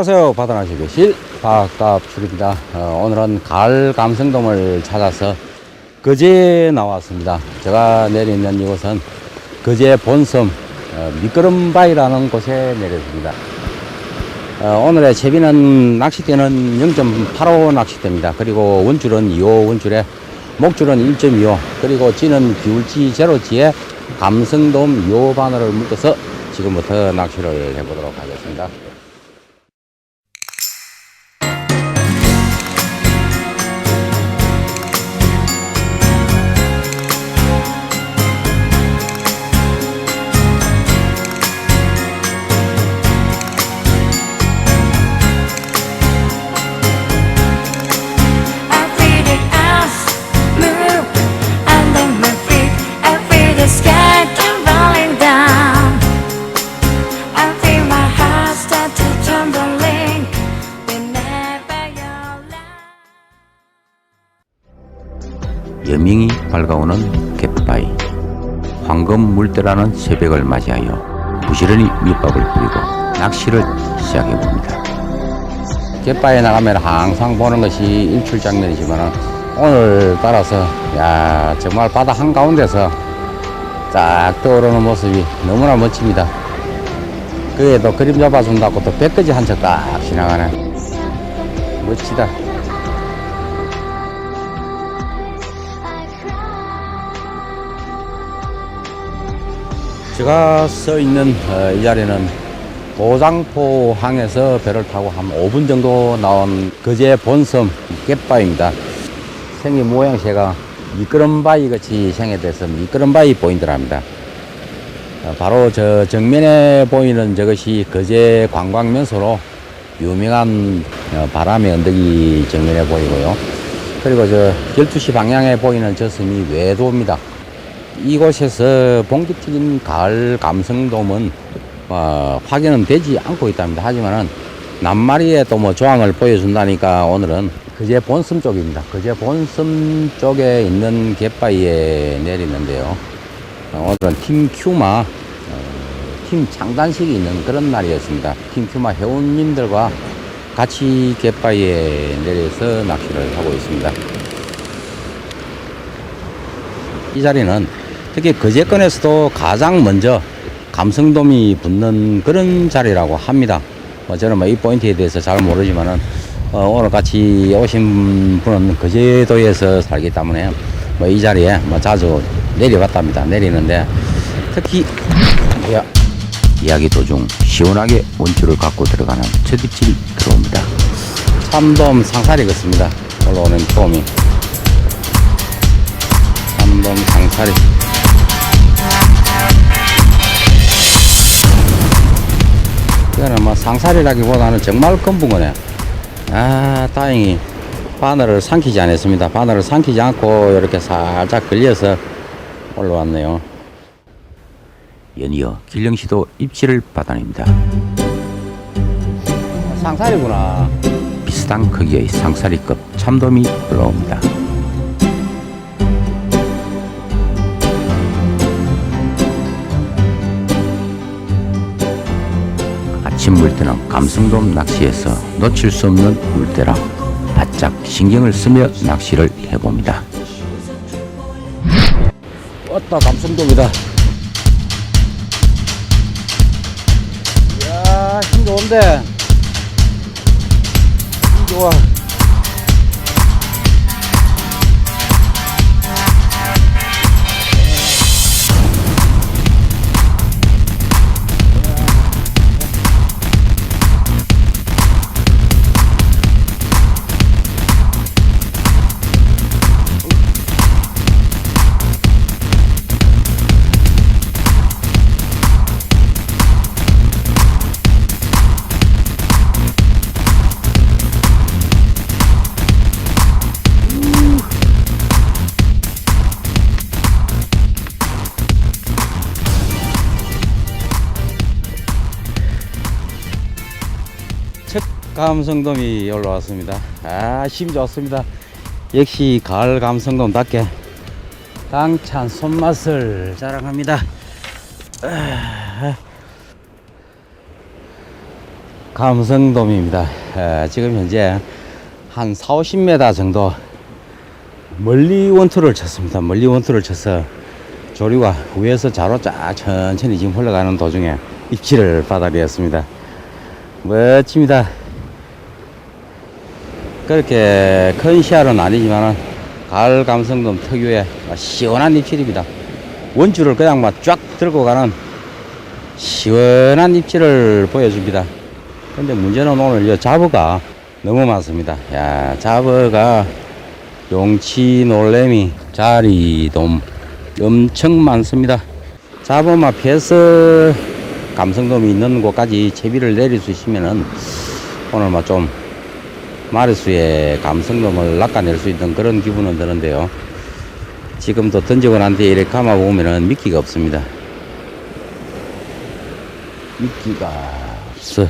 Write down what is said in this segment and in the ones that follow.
안녕하세요. 바다나시 교실 박갑출입니다. 어, 오늘은 가을 감성돔을 찾아서 거제에 나왔습니다. 제가 내리는 이곳은 거제 본섬 어, 미끄럼바위라는 곳에 내렸습니다. 어, 오늘의 채비는 낚싯대는 0.85 낚싯대입니다. 그리고 원줄은 2호 원줄에 목줄은 1.25 그리고 찌는 비울지 제로지에 감성돔 2호 바늘을 묶어서 지금부터 낚시를 해보도록 하겠습니다. 여명이 밝아오는 갯바위 황금 물때라는 새벽을 맞이하여 부지런히 밑밥을 뿌리고 낚시를 시작해 봅니다. 갯바위에 나가면 항상 보는 것이 일출 장면이지만 오늘 따라서 야 정말 바다 한가운데서 쫙 떠오르는 모습이 너무나 멋집니다. 그에도 그림 잡아준다고 또 배까지 한척 딱 지나가네. 멋지다. 제가 서 있는 어, 이 자리는 도장포 항에서 배를 타고 한 5분 정도 나온 거제 본섬 갯바위입니다. 생긴 모양새가 미끄럼바위 같이 생겨돼서 미끄럼바위 포인트랍니다. 어, 바로 저 정면에 보이는 저것이 거제 관광명소로 유명한 어, 바람의 언덕이 정면에 보이고요. 그리고 저 12시 방향에 보이는 저 섬이 외도입니다. 이곳에서 본격적인 가을 감성돔은 어, 확인은 되지 않고 있답니다. 하지만은 낱마리에 또 뭐 조항을 보여준다니까 오늘은 그제 본섬 쪽입니다. 그제 본섬 쪽에 있는 갯바위에 내리는데요. 어, 오늘은 팀 큐마 어, 팀 창단식이 있는 그런 날이었습니다. 팀 큐마 회원님들과 같이 갯바위에 내려서 낚시를 하고 있습니다. 이 자리는 특히 거제권에서도 가장 먼저 감성돔이 붙는 그런 자리라고 합니다. 뭐 저는 뭐 이 포인트에 대해서 잘 모르지만은 어, 오늘 같이 오신 분은 거제도에서 살기 때문에 뭐 이 자리에 뭐 자주 내려봤답니다. 내리는데 특히 야, 이야기 도중 시원하게 원줄을 갖고 들어가는 첫 입질이 들어옵니다. 참돔 상사리 같습니다. 올라오는 돔이. 참돔 상사리. 이거는 뭐 상사리라기보다는 정말 큰 붕어네. 아, 다행히 바늘을 삼키지 않았습니다. 바늘을 삼키지 않고 이렇게 살짝 걸려서 올라왔네요. 연이어 길령시도 입질을 받아냅니다. 상사리구나. 비슷한 크기의 상사리급 참돔이 올라옵니다. 아침 물때는 감성돔 낚시에서 놓칠 수 없는 물때라 바짝 신경을 쓰며 낚시를 해봅니다. 왔다 감성돔이다. 이야 힘 좋은데 힘 좋아. 감성돔이 올라왔습니다. 아, 힘 좋습니다. 역시 가을 감성돔답게 당찬 손맛을 자랑합니다. 아, 감성돔입니다. 에, 지금 현재 한 4, 50m 정도 멀리 원투를 쳤습니다. 멀리 원투를 쳐서 조류가 위에서 좌로 쫙 천천히 지금 흘러가는 도중에 입질을 받아들였습니다. 멋집니다. 그렇게 큰 시야는 아니지만 가을 감성돔 특유의 시원한 입질입니다. 원줄을 그냥 막 쫙 들고 가는 시원한 입질을 보여줍니다. 근데 문제는 오늘 이 잡어가 너무 많습니다. 야, 잡어가 용치, 놀래미, 자리돔 엄청 많습니다. 잡어만 피해서 감성돔이 있는 곳까지 채비를 내릴 수 있으면은 오늘 막좀 마리수의 감성돔을 낚아낼 수 있는 그런 기분은 드는데요. 지금도 던지고 난 뒤에 이렇게 감아보면은 미끼가 없습니다. 미끼가 없어.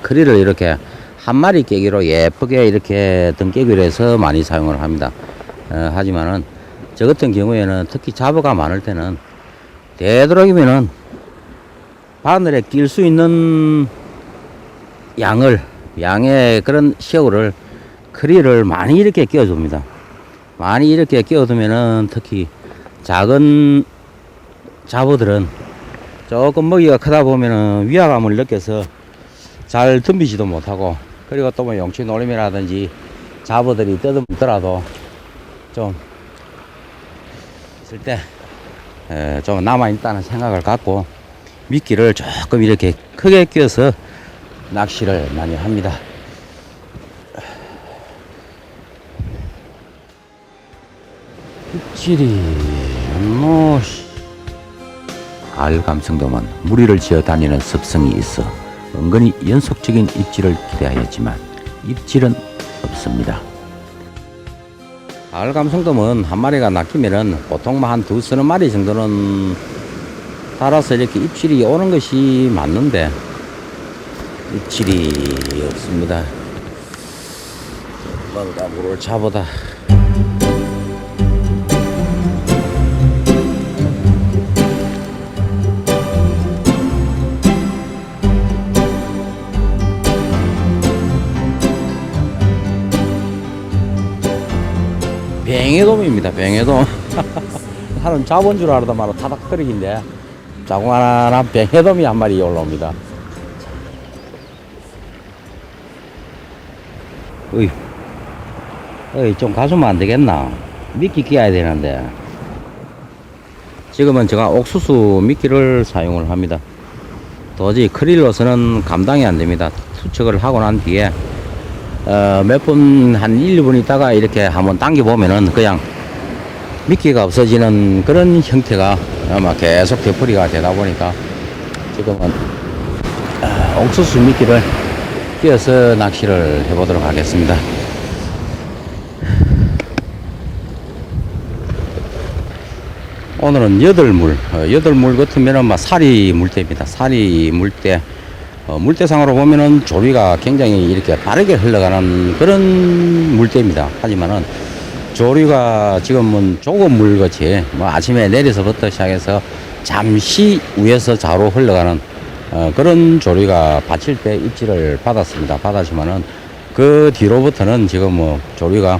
크리를 이렇게 한 마리 깨기로 예쁘게 이렇게 등깨기로 해서 많이 사용을 합니다. 어, 하지만은 저 같은 경우에는 특히 잡어가 많을 때는 되도록이면은 바늘에 낄 수 있는 양을 양의 그런 시어를 크리를 많이 이렇게 끼워줍니다. 많이 이렇게 끼워두면은 특히 작은 잡어들은 조금 먹이가 크다 보면은 위화감을 느껴서 잘 덤비지도 못하고 그리고 또 뭐 용치 놀림이라든지 잡어들이 뜯어먹더라도 좀 있을 때 좀 남아있다는 생각을 갖고 미끼를 조금 이렇게 크게 끼워서 낚시를 많이 합니다. 입질이 뭐 감성도만 무리를 지어 다니는 습성이 있어 은근히 연속적인 입질을 기대하였지만 입질은 없습니다. 가을 감성돔은 한 마리가 낚이면은 보통 한 두 서너 마리 정도는 달아서 이렇게 입질이 오는 것이 맞는데 입질이 없습니다. 뭔가 물을 잡아다. 뱅에돔입니다. 뱅에돔. 하는 잡은 줄 알았다 말아 타닥거리긴데 자고만한 뱅에돔이 한 마리 올라옵니다. 어이, 어이, 좀 가주면 안 되겠나? 미끼 끼어야 되는데. 지금은 제가 옥수수 미끼를 사용을 합니다. 도저히 크릴로서는 감당이 안 됩니다. 투척을 하고 난 뒤에, 어, 몇 분, 한 1, 2분 있다가 이렇게 한번 당겨보면은 그냥 미끼가 없어지는 그런 형태가 아마 계속 되풀이가 되다 보니까 지금은 아, 옥수수 미끼를 끼어서 낚시를 해보도록 하겠습니다. 오늘은 여덟물, 어, 여덟물 같으면은 막 사리 물대입니다. 사리. 어, 물대상으로 보면은 조리가 굉장히 이렇게 빠르게 흘러가는 그런 물대입니다. 하지만은 조리가 지금은 조금 물같이 뭐 아침에 내려서부터 시작해서 잠시 위에서 좌로 흘러가는 어, 그런 조리가 받칠 때 입질을 받았습니다. 받았지만은 그 뒤로부터는 지금 뭐 조리가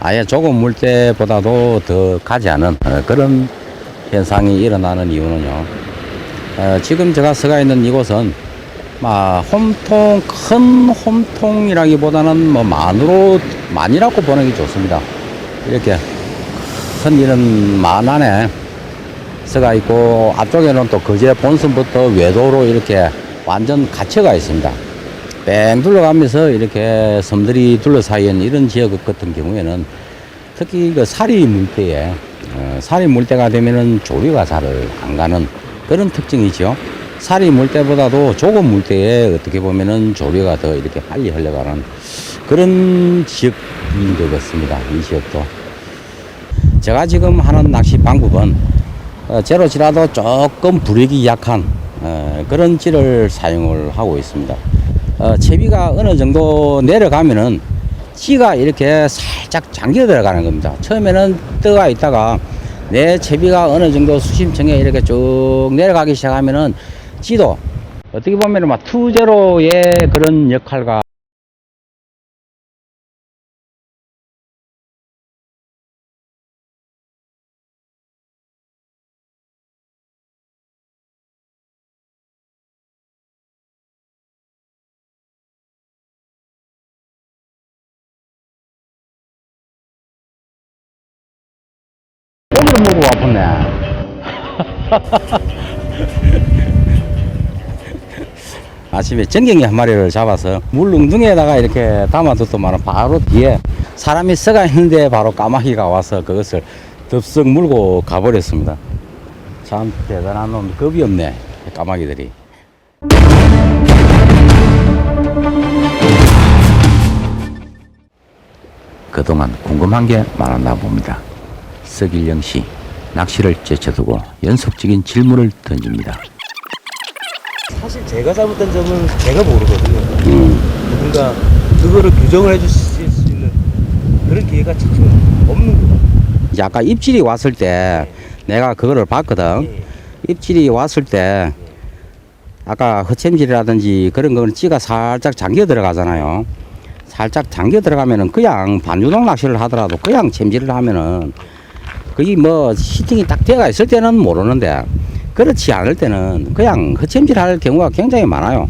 아예 조금 물 때보다도 더 가지 않은 어, 그런 현상이 일어나는 이유는요. 어, 지금 제가 서가 있는 이곳은 막 홈통 큰 홈통이라기보다는 뭐 만으로 만이라고 보는 게 좋습니다. 이렇게 큰 이런 만 안에 서가 있고 앞쪽에는 또 거제 본선부터 외도로 이렇게 완전 갇혀가 있습니다. 뺑 둘러가면서 이렇게 섬들이 둘러싸인 이런 지역 같은 경우에는 특히 그 사리 물때에 어, 사리 물때가 되면은 조류가 잘 안 가는 그런 특징이죠. 사리 물때보다도 조금 물때에 어떻게 보면은 조류가 더 이렇게 빨리 흘러가는 그런 지역인 것 같습니다. 이 지역도. 제가 지금 하는 낚시 방법은 어, 제로치라도 조금 불익이 약한 어, 그런 찌를 사용을 하고 있습니다. 어, 채비가 어느 정도 내려가면은 찌가 이렇게 살짝 잠겨 들어가는 겁니다. 처음에는 떠가 있다가 내 채비가 어느 정도 수심층에 이렇게 쭉 내려가기 시작하면은 찌도 어떻게 보면 막 투제로의 그런 역할과 아침에 전갱이 한 마리를 잡아서 물웅둥이에다가 이렇게 담아뒀더만 바로 뒤에 사람이 써가 있는데 바로 까마귀가 와서 그것을 덥석 물고 가버렸습니다. 참 대단한 놈 겁이 없네 까마귀들이. 그동안 궁금한 게 많았나 봅니다. 서길영 씨 낚시를 제쳐두고 연속적인 질문을 던집니다. 사실 제가 잘못된 점은 제가 모르거든요. 음, 누군가 그거를 규정을 해주실 수 있는 그런 기회가 참 없는 것 같아요. 이제 아까 입질이 왔을 때 내가 그거를 봤거든. 예. 입질이 왔을 때 아까 허챔질이라든지 그런 거는 찌가 살짝 잠겨 들어가잖아요. 살짝 잠겨 들어가면은 그냥 반유동 낚시를 하더라도 그냥 챔질을 하면은 거기 뭐 히팅이 딱 되어 있을 때는 모르는데 그렇지 않을 때는 그냥 허챔질 할 경우가 굉장히 많아요.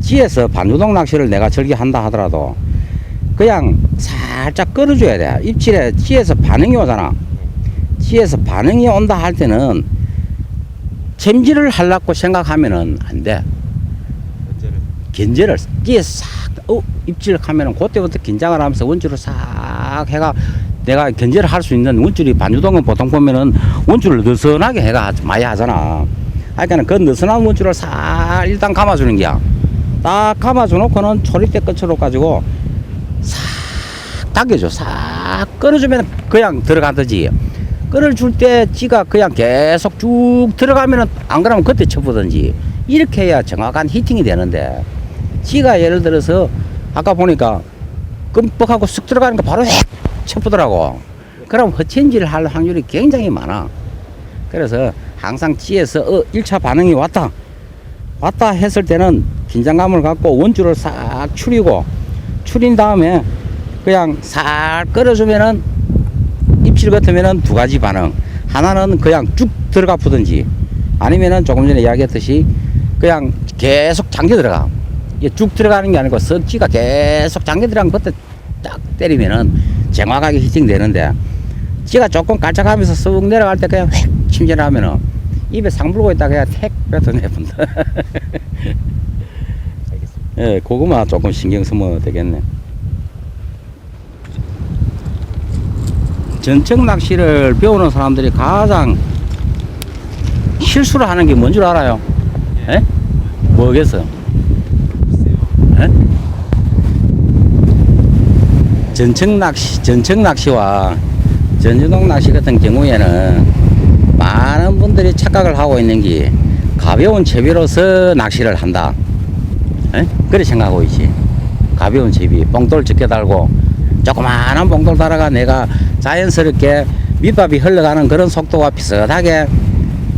지에서 반유동 낚시를 내가 즐겨한다 하더라도 그냥 살짝 끌어줘야 돼. 입질에 지에서 반응이 오잖아. 지에서 반응이 온다 할 때는 챔질을 하려고 생각하면은 안 돼. 견제를 뒤에 싹, 어, 입질 하면은 그때부터 긴장을 하면서 원줄을 싹 해가 내가 견제를 할 수 있는 원줄이 반유동은 보통 보면은 원줄을 느슨하게 해가 많이 하잖아. 그러니까 그 느슨한 원줄을 싹 일단 감아주는 게야. 딱 감아줘 놓고는 초리대 끝으로 가지고 싹 당겨줘. 싹 끌어주면 그냥 들어가듯이. 끌어줄 때 지가 그냥 계속 쭉 들어가면은 안 그러면 그때 쳐보든지 이렇게 해야 정확한 히팅이 되는데 지가 예를 들어서 아까 보니까 끔뻑하고 쑥 들어가는 거 바로 획 쳐보더라고. 그럼 허첸지를 할 확률이 굉장히 많아. 그래서 항상 지에서 어, 1차 반응이 왔다. 왔다 했을 때는 긴장감을 갖고 원줄을 싹 추리고 추린 다음에 그냥 살 끌어주면은 입질 같으면은 두 가지 반응. 하나는 그냥 쭉 들어가 푸든지 아니면은 조금 전에 이야기했듯이 그냥 계속 잠겨 들어가. 쭉 들어가는 게 아니고 선지가 계속 잠겨 들어가면 그때 딱 때리면은 정확하게 히팅 되는데 지가 조금 깔짝하면서 쑥 내려갈 때 그냥 획 침전하면은 입에 상 불고 있다 그냥 택 뱉어내본다. 알겠습니다. 예, 그거만 조금 신경 쓰면 되겠네. 전청 낚시를 배우는 사람들이 가장 실수를 하는 게 뭔 줄 알아요? 예? 뭐겠어? 글쎄요. 예? 전청 낚시, 전청 낚시와 전주동 낚시 같은 경우에는 많은 분들이 착각을 하고 있는 게 가벼운 채비로서 낚시를 한다. 예? 그래 생각하고 있지. 가벼운 채비, 뽕돌 적게 달고 조그마한 뽕돌 달아가 내가 자연스럽게 밑밥이 흘러가는 그런 속도와 비슷하게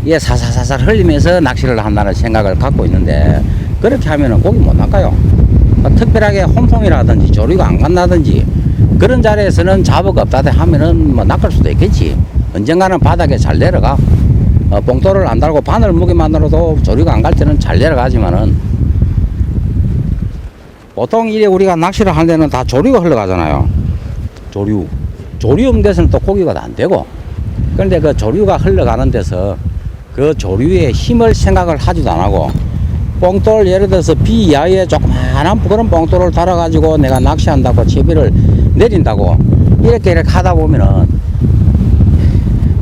예, 사사사살 흘리면서 낚시를 한다는 생각을 갖고 있는데 그렇게 하면은 고기 못 낚아요. 뭐 특별하게 홈통이라든지 조리가 안 간다든지 그런 자리에서는 잡어가 없다 하면은 뭐 낚을 수도 있겠지. 언젠가는 바닥에 잘 내려가. 어, 뽕돌을 안 달고 바늘 무게만으로도 조리가 안 갈 때는 잘 내려가지만은 보통 이래 우리가 낚시를 하는 데는 다 조류가 흘러가잖아요. 조류. 조류 없는 데서는 또 고기가 안 되고. 그런데 그 조류가 흘러가는 데서 그 조류의 힘을 생각을 하지도 안 하고 뽕돌 예를 들어서 비 이하에 조그마한 그런 뽕돌을 달아가지고 내가 낚시한다고 채비를 내린다고 이렇게 이렇게 하다 보면은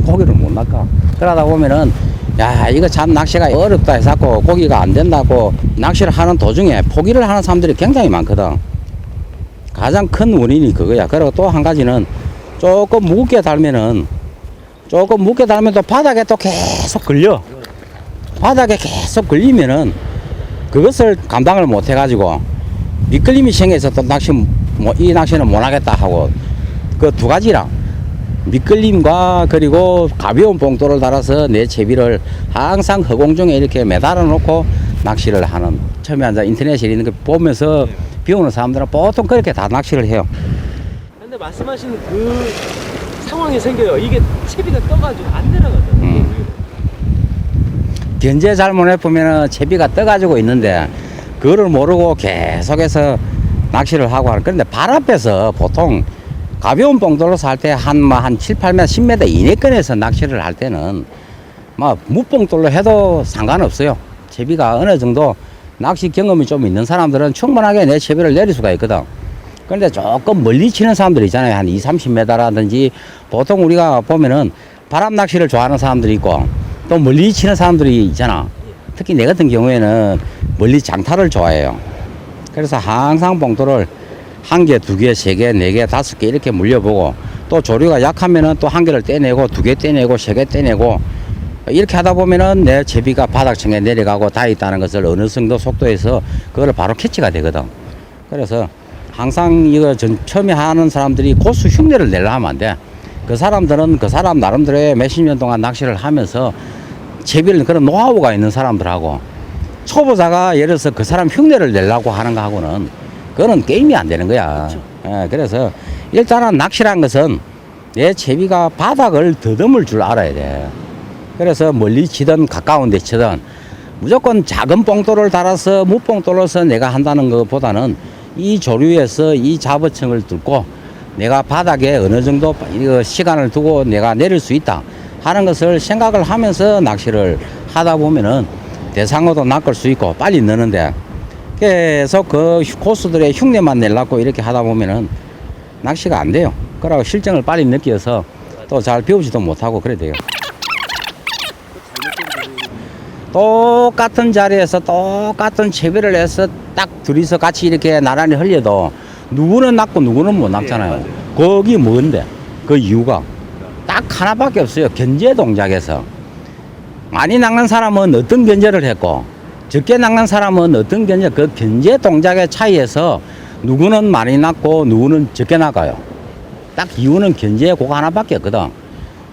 고기를 못 낚아. 그러다 보면은 야 이거 참 낚시가 어렵다 해서 고기가 안 된다고 낚시를 하는 도중에 포기를 하는 사람들이 굉장히 많거든. 가장 큰 원인이 그거야. 그리고 또 한 가지는 조금 무겁게 달면은 조금 무겁게 달면 또 바닥에 또 계속 걸려. 바닥에 계속 걸리면은 그것을 감당을 못 해가지고 미끌림이 생겨서 또 낚시 뭐 이 낚시는 못 하겠다 하고 그 두 가지랑 미끌림과 그리고 가벼운 봉돌을 달아서 내 채비를 항상 허공중에 이렇게 매달아 놓고 낚시를 하는 처음에 앉아 인터넷에 있는 거 보면서 네. 비 오는 사람들은 보통 그렇게 다 낚시를 해요. 근데 말씀하시는 그 상황이 생겨요. 이게 채비가 떠가지고 안 내려가잖아요. 음. 견제 잘못해 보면은 채비가 떠가지고 있는데 그거를 모르고 계속해서 낚시를 하고 하는 그런데 발 앞에서 보통 가벼운 봉돌로 살 때 한 뭐한 7, 8m, 10m 이내권에서 낚시를 할 때는 뭐 무봉돌로 해도 상관없어요. 채비가 어느 정도 낚시 경험이 좀 있는 사람들은 충분하게 내 채비를 내릴 수가 있거든. 그런데 조금 멀리 치는 사람들 있잖아요. 한 2, 30m라든지 보통 우리가 보면은 바람 낚시를 좋아하는 사람들이 있고 또 멀리 치는 사람들이 있잖아. 특히 내 같은 경우에는 멀리 장타를 좋아해요. 그래서 항상 봉돌을 한 개, 두 개, 세 개, 네 개, 다섯 개 이렇게 물려보고 또 조류가 약하면은 또 한 개를 떼내고 두 개 떼내고 세 개 떼내고 이렇게 하다 보면은 내 제비가 바닥층에 내려가고 다 있다는 것을 어느 정도 속도에서 그걸 바로 캐치가 되거든. 그래서 항상 이거 전 처음에 하는 사람들이 고수 흉내를 내려 하면 안 돼. 그 사람들은 그 사람 나름대로의 몇십 년 동안 낚시를 하면서 제비를 그런 노하우가 있는 사람들하고 초보자가 예를 들어서 그 사람 흉내를 내려고 하는 거하고는 그거는 게임이 안 되는 거야. 예, 그래서 일단은 낚시란 것은 내 제비가 바닥을 더듬을 줄 알아야 돼. 그래서 멀리 치든 가까운 데 치든 무조건 작은 봉돌을 달아서 무봉돌로서 내가 한다는 것보다는 이 조류에서 이 잡어층을 뚫고 내가 바닥에 어느 정도 이거 시간을 두고 내가 내릴 수 있다 하는 것을 생각을 하면서 낚시를 하다 보면은 대상어도 낚을 수 있고 빨리 느는데 계속 그 코스들의 흉내만 내려고 이렇게 하다 보면은 낚시가 안 돼요. 그러고 실정을 빨리 느껴서 또 잘 배우지도 못하고 그래 돼요. 똑같은 자리에서 똑같은 채비를 해서 딱 둘이서 같이 이렇게 나란히 흘려도 누구는 낚고 누구는 못 낚잖아요. 네, 거기 뭔데? 그 이유가 딱 하나밖에 없어요. 견제 동작에서. 많이 낚는 사람은 어떤 견제를 했고 적게 낚는 사람은 어떤 견제 그 견제 동작의 차이에서 누구는 많이 낚고 누구는 적게 낚아요. 딱 이유는 견제 그거 하나밖에 없거든.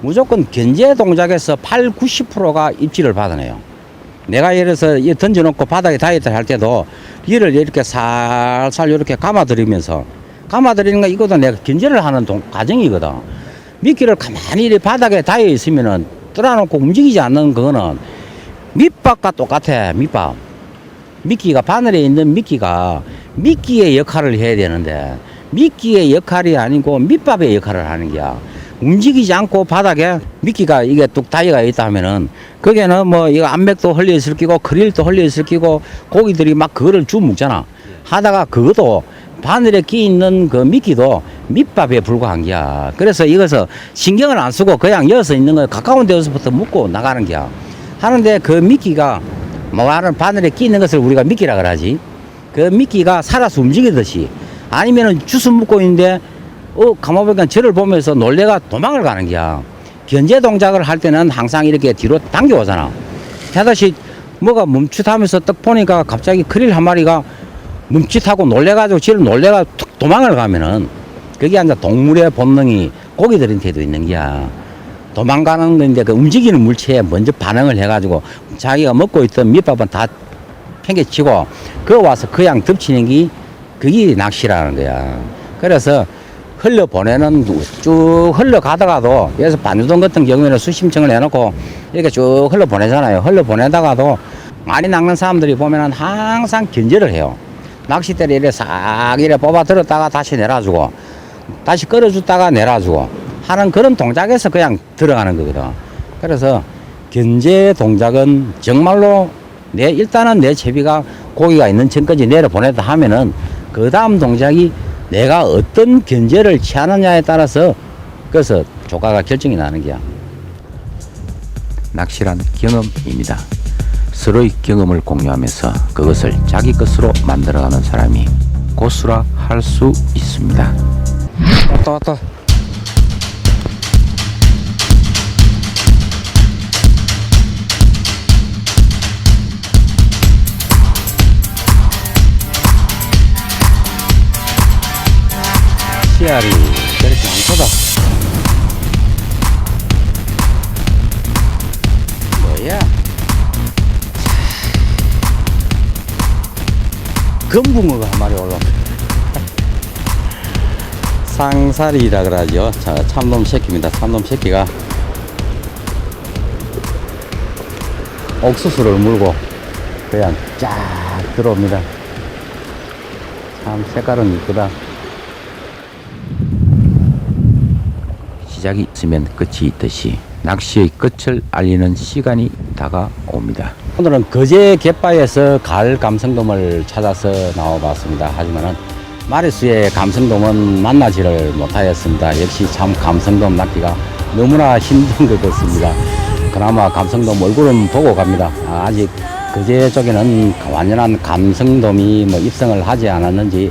무조건 견제 동작에서 8, 90%가 입질을 받아내요. 내가 예를 들어서 이 던져놓고 바닥에 다이어트 할 때도 이를 이렇게 살살 이렇게 감아들이면서 감아들이는 거 이것도 내가 견제를 하는 동, 과정이거든. 미끼를 가만히 바닥에 닿아 있으면은 뚫어놓고 움직이지 않는 그거는 밑밥과 똑같아, 밑밥. 미끼가 바늘에 있는 미끼가 미끼의 역할을 해야 되는데 미끼의 역할이 아니고 밑밥의 역할을 하는 거야. 움직이지 않고 바닥에 미끼가 이게 뚝 다이가 있다 하면은 거기에는 뭐 이거 암맥도 흘려 있을 끼고 크릴도 흘려 있을 끼고 고기들이 막 그거를 주 먹잖아. 하다가 그것도 바늘에 끼 있는 그 미끼도 밑밥에 불과한 거야. 그래서 이것을 신경을 안 쓰고 그냥 이어서 있는 거 가까운 데서부터 묶고 나가는 거야. 하는데 그 미끼가 뭐 하는 바늘에 끼 있는 것을 우리가 미끼라 그러지. 그 미끼가 살아서 움직이듯이 아니면은 주스 묶고 있는데 어 가만 보니까 저를 보면서 놀래가 도망을 가는 거야. 견제 동작을 할 때는 항상 이렇게 뒤로 당겨오잖아. 하다시 뭐가 멈칫하면서 딱 보니까 갑자기 크릴 한 마리가 멈칫하고 놀래가지고 지를 놀래가 툭 도망을 가면은 그게 이제 동물의 본능이 고기들한테도 있는 거야. 도망가는 건데 그 움직이는 물체에 먼저 반응을 해가지고 자기가 먹고 있던 밑밥은 다 팽개치고 그 와서 그양 덮치는 게 그게 낚시라는 거야. 그래서 흘려 보내는 쭉 흘러 가다가도 여기서 반주동 같은 경우에는 수심층을 해놓고 이렇게 쭉 흘러 보내잖아요. 흘러 보내다가도 많이 낚는 사람들이 보면은 항상 견제를 해요. 낚싯대를 이렇게 싹 이렇게 뽑아 들었다가 다시 내려주고 다시 끌어줬다가 내려주고 하는 그런 동작에서 그냥 들어가는 거거든. 그래서 견제 동작은 정말로 내 일단은 내 채비가 고기가 있는 층까지 내려 보내다 하면은 그 다음 동작이 내가 어떤 견제를 취하느냐에 따라서 그래서 조과가 결정이 나는 거야. 낚시란 경험입니다. 서로의 경험을 공유하면서 그것을 자기 것으로 만들어가는 사람이 고수라 할 수 있습니다. 왔다 왔다. 씨알이 저렇게 많거다. 뭐야? 금붕어가 한 마리 올라. 상살이라 그러죠. 자, 참돔 새끼입니다. 참돔 새끼가 옥수수를 물고 그냥 쫙 들어옵니다. 참 색깔은 이쁘다. 시작이 있으면 끝이 있듯이 낚시의 끝을 알리는 시간이 다가옵니다. 오늘은 거제 갯바에서 가을 감성돔을 찾아서 나와봤습니다. 하지만은 마리수의 감성돔은 만나지를 못하였습니다. 역시 참 감성돔 낚기가 너무나 힘든 것 같습니다. 그나마 감성돔 얼굴은 보고 갑니다. 아, 아직 거제 쪽에는 완연한 감성돔이 뭐 입성을 하지 않았는지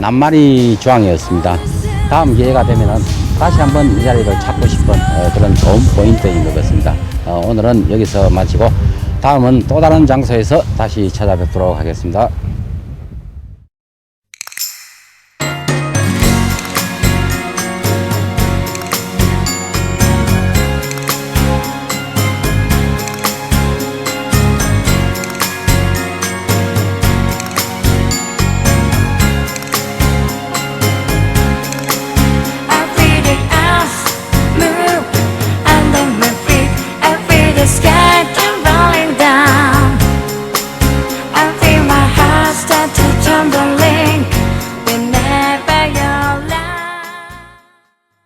낱마리 주황이었습니다. 다음 기회가 되면은 다시 한번 이 자리를 찾고 싶은 어, 그런 좋은 포인트인 것 같습니다. 어, 오늘은 여기서 마치고 다음은 또 다른 장소에서 다시 찾아뵙도록 하겠습니다.